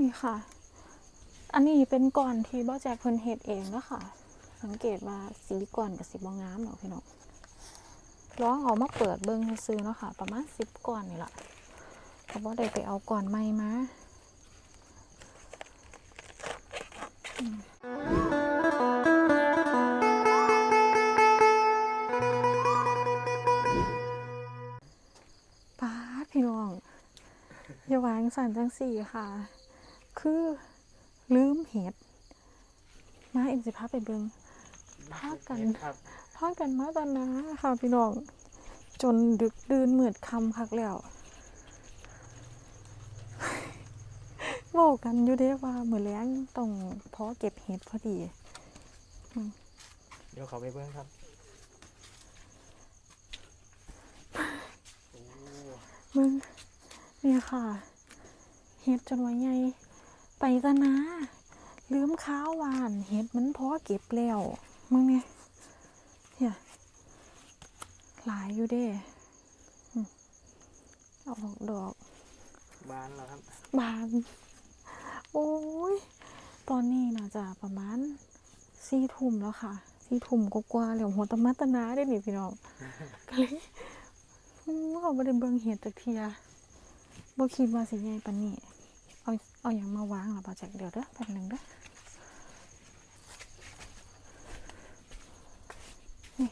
นี่ค่ะ อันนี้เป็นก่อนที่บ่แจกเพิ่นเฮ็ดเองนะค่ะสังเกตว่าซิลิคอนกับสิบ่งามเนาะพี่น้องลองเอามาเปิดเบิ่งซื้อเนาะค่ะ ประมาณ10ก่อนนี่แหล่ะก็บ่ได้ไปเอาก่อนใหม่มาป๊าพี่น้อง อย่าวางสันจังสี่ค่ะ คือลืมเห็ด มาเอ็มสิพาไปเบิงพากันครับพากันมาตอนนะค่ะพี่น้อง จนดึกดื่นเหมือดคำคักแล้วโว้ากันอยู่เด้ว่ามือแล้งต้องเพาะเก็บเห็ดพอดี เดี๋ยวเขาไปเบิ้งครับโอ้มึงเนี่ยค่ะ เห็ดจนว่าใหญ่ ไปตะนะลืมข้าวหวานเห็ดมันเพาะเก็บแล้วมึงเนี่ยเนี่ยหลายอยู่เด้อืมเอาออกดอก บานแล้วครับ บาน โอ้ย ตอนนี้น่าจะประมาณสี่ทุ่มแล้วค่ะสี่ทุ่มกว่าๆแล้วหัวตะมัตตนาได้หนิพี่น้องก็เลยอืมเขาไม่ได้เบิ่งเห็ดจากเทียบ่คิดว่าสิใหญ่ปานนี้ เอาเอาอย่างมาวางหรอป่าจากเดี๋ยวเด้อแป๊บหนึงเด้อนี่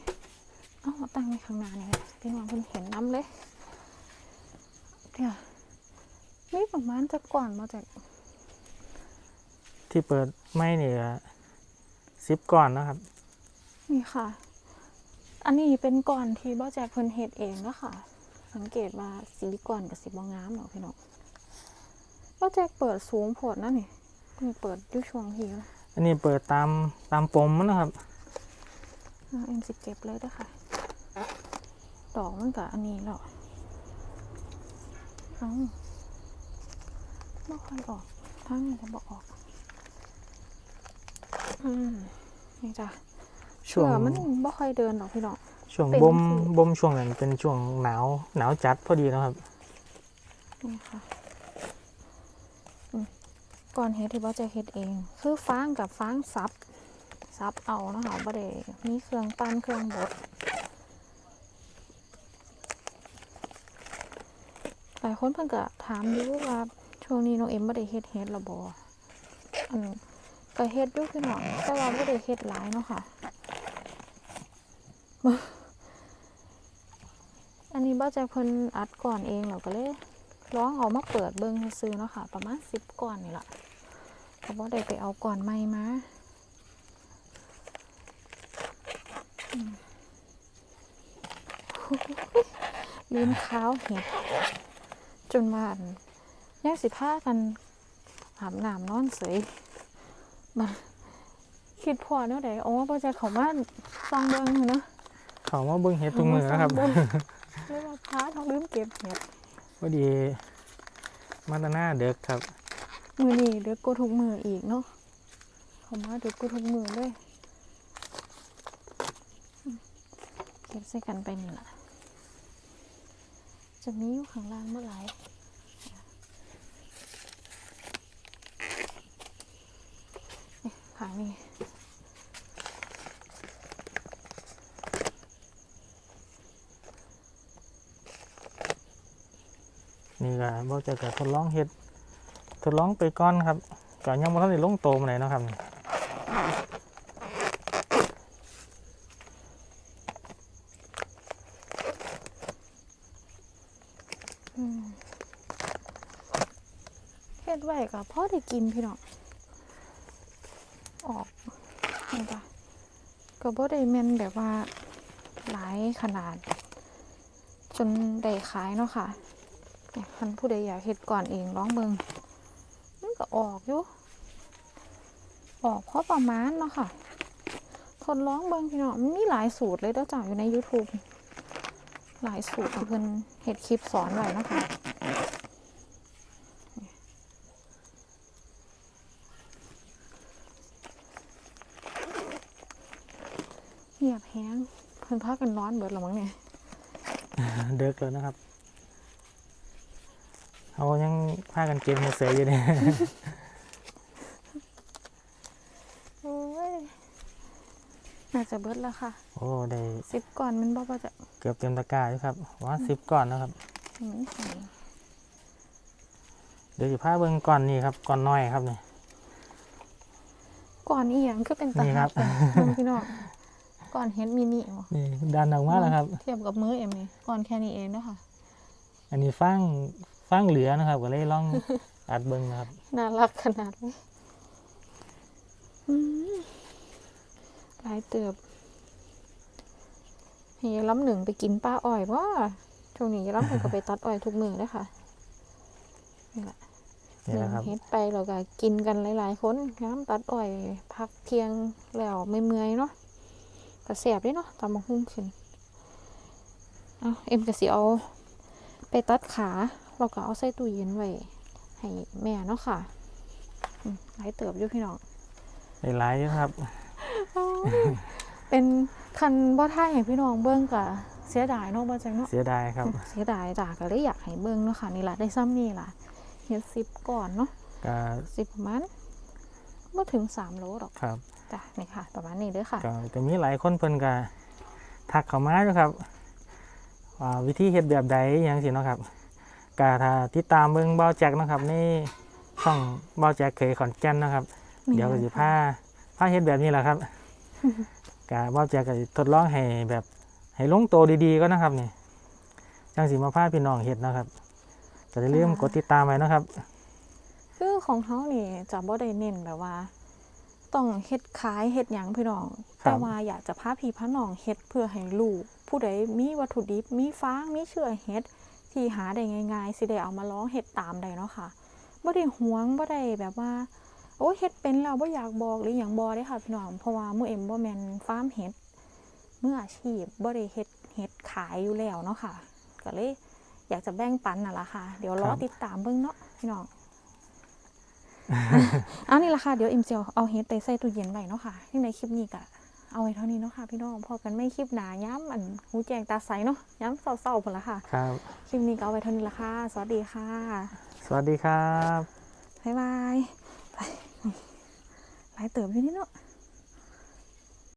เอาเอาตั้งไว้ข้างหน้านี่แหละพี่น้องเพิ่นเห็นน้ำเลยเดี๋ยวนี่ประมาณจะก่อนมาจากที่เปิดไม่เนี่ยซิปก่อนนะครับ นี่ค่ะ อันนี้เป็นก่อนที่บ่แจกเพิ่นเฮ็ดเองเนาะค่ะ สังเกตว่าซิลิคอนกับสิบ่งามเนาะพี่น้อง บ่แจกเปิดสูงโพดนะนี่นี่เปิดอยู่ช่วงที่ละอันนี้เปิดตามตามปมมันนะครับอ่าเอ็มสิเก็บเลยเด้อค่ะ ดอกมันกับอันนี้แล้วเอ้าบ่ค่อยออกทางนี้จะบ่ออกอืมนี่จ้ะช่วงเผื่อมันบ่ค่อยเดินหรอกพี่น้องช่วงเป็นบ่มสิบ่มช่วงนั้นเป็นช่วงหนาวหนาวจัดพอดีนะครับนี่ค่ะอืม ก่อนเฮ็ดที่บ่จะเฮ็ดเอง คือฟางกับฟางซับซับเอานะคะบ่ได้มีเครื่องปั้นเครื่องบดหลายคนเพิ่นก็ถามอยู่ว่าช่วงนี้น้องเอ็มบ่ได้เฮ็ดเฮ็ดและบ่อันก็เฮ็ดอยู่พี่น้องแต่ว่าบ่ได้เฮ็ดหลายเนาะค่ะอันนี้บ่ใจเพิ่นอัดก่อนเองแล้วก็เลยร้องเอามาเปิดเบิ้งซื้อเนาะค่ะ ประมาณสิบก่อนนี่แหละ เขาบอกได้ไปเอาก่อนใหม่มาอืมลืมข้าวเห็ดจนว่าอั่นยังสิผ้ากันอาบน้ำนอนเสยมันคิดพอเนาะเดี๋ยวโอ้พ่อจะเขามาซองเบิ้งเนาะเขามาเบิ้งเห็ดทุกมือนะครับเามาซองเบิ่งเลยว่าพาท้องลืมเก็บเห็ดพอดีมาตาหน้าเด็กครับ มือนี่เด็กกูทุกมืออีกเนาะเขามาเด็กกูทุกมือเลยเก็บใส่กันไปนี่แหละจะมีอยู่ข้างล่างเมื่อไหร่ขางนี้นี่ก็บ่จะก็ทดลองเห็ด ดลองไปก่อนครับก็ยังบ่ทันได้ลงโตมาไหนนะครับเฮ็ดไว้กับพ่อได้กินพี่น้องออกเห็นปะก็บ่ได้แม่นแบบว่าหลายขนาด จนได้ขายเนาะค่ะคันผู้ใดอยากเฮ็ดก่อนเองร้องเบิงมันก็ ออกอยู่ ออกพอประมาณเนาะค่ะทนร้องเบิงพี่น้องมันมีหลายสูตรเลยเด้อจ้าอยู่ใน YouTube หลายสูตรขอเพิ่อนเฮ็ดคลิปสอนไว้เนาะค่ะเงียบแฮงเพิ่อนพากันนอนเบิดแล้วมั้งเนี่ยเด็กแล้วนะครับ เอายังพากันเก็บเห็ดเสืออยู่เนี่ยโอ้ยน่าจะเบิดแล้วค่ะโอ้ได้สิบก่อนมันบอกว่าจะเกือบเต็มตะกร้าอยู่ครับว่าสิบก่อนนะครับให้มันใส่เดี๋ยวจะพาเบิ่งก่อนนี่ครับก่อนน้อยครับนี่ ก่อนอีหยังคือเป็นตานี่ครับหักอะน้องพี่น้องก่อนเฮ็ดมินิเหรอนี่ดันออกมาแล้วครับ เทียบกับมือเอ็มนี่ก่อนแค่นี้เองเนาะค่ะ อันนี้ฟัง ฟังเหลือนะครับ ก็เลยลองอัดเบิ่งนะครับ น่ารักขนาดเลยอืมหลายเติบเฮียล้ำหนึ่งไปกินป้าอ้อยว่าช่วงนี้ล้ำหนึ่งก็ไปตัดอ้อยทุกมือเลยค่ะนี่แหละนี่แหละครับเฮ็ดไปเราก็กินกันหลาย ๆ คนย้ำตัดอ้อย พักเที่ยงแล้วไม่เมื่อยๆเนาะก็แสบเด้เนาะตามมาหุ้งขึ้น เอาเอ็มก็สิเอาไปตัดขา เราก็เอาใส่ตู้เย็นไว้ให้แม่เนาะค่ะอืมหลายเติบอยู่พี่น้องหลายๆอยู่ครับ เป็นคันบ่ท่ายให้พี่น้องเบิ่งก็เสียดายเนาะบ่จังเนาะเสียดายครับ เสียดายจ้ะก็เลยอยากให้เบิ่งเนาะค่ะนี่ล่ะได้ซ้ำนี่ล่ะเฮ็ดสิบก่อนเนาะก็สิบประมาณบ่ถึงสามโลหรอกครับจ้ะนี่ค่ะ ประมาณนี้เด้อค่ะก็ก็มีหลายคนเพิ่นก็ทักเข้ามาอยู่ครับว่าวิธีเฮ็ดแบบใดอหยังสิเนาะครับ ก็ถ้าติดตามเบิ่งเบาแจ็คเนาะครับในช่องเบาแจ็คเคยขอนแก่นเนาะครับ เดี๋ยวก็สิพาพาเฮ็ดแบบนี้แหละครับก็เบาแจ็คก็สิทดลองให้แบบให้ลงโตวดีๆก็นะครับนี่จังสิมาพาพี่น้องเฮ็ดเนาะครับก็อย่าลืมกดติดตามไว้เนาะครับ คือของเฮานี่จะบ่ได้เน้นแบบว่า ต้องเฮ็ดขายเฮ็ดหยังพี่น้องครับแต่ว่าอยากจะพาพี่พาน้องเฮ็ดเพื่อให้ลูกผู้ใดมีวัตถุดิบมีฟางมีเชื้อเฮ็ด ที่หาได้ง่ายๆสิได้เอามาลองเฮ็ดตามได้เนาะค่ะบ่ได้หวงบ่ได้แบบว่าโอ้ยเฮ็ดเป็นแล้วบ่อยากบอกหรือหยังบ่ได้ค่ะพี่น้องเพราะว่าหมู่เอ็มบ่แม่นฟาร์มเฮ็ดมืออาชีพบ่ได้เฮ็ดเฮ็ดขายอยู่แล้วเนาะค่ะ ก็เลยอยากจะแบ่งปันน่ะล่ะค่ะ เดี๋ยวรอครับติดตามเบิ่งเนาะพี่น้องเอานี่ละค่ะเดี๋ยวเอ็มเจียวเอาเฮ็ดไปใส่ตู้เย็นไว้เนาะค่ะยังในคลิปนี้ก็ เอาไว้เท่านี้เนาะค่ะพี่น้องพอกันไม่คลิปหนาย้ำอันหูแจงตาใสเนาะย้ำเศร้าๆพุ่นละค่ะครับคลิปนี้ก็เอาไว้เท่านี้ละค่ะ สวัสดีค่ะ สวัสดีครับบ๊ายบายไปหลายเติบอยู่นี่เนาะ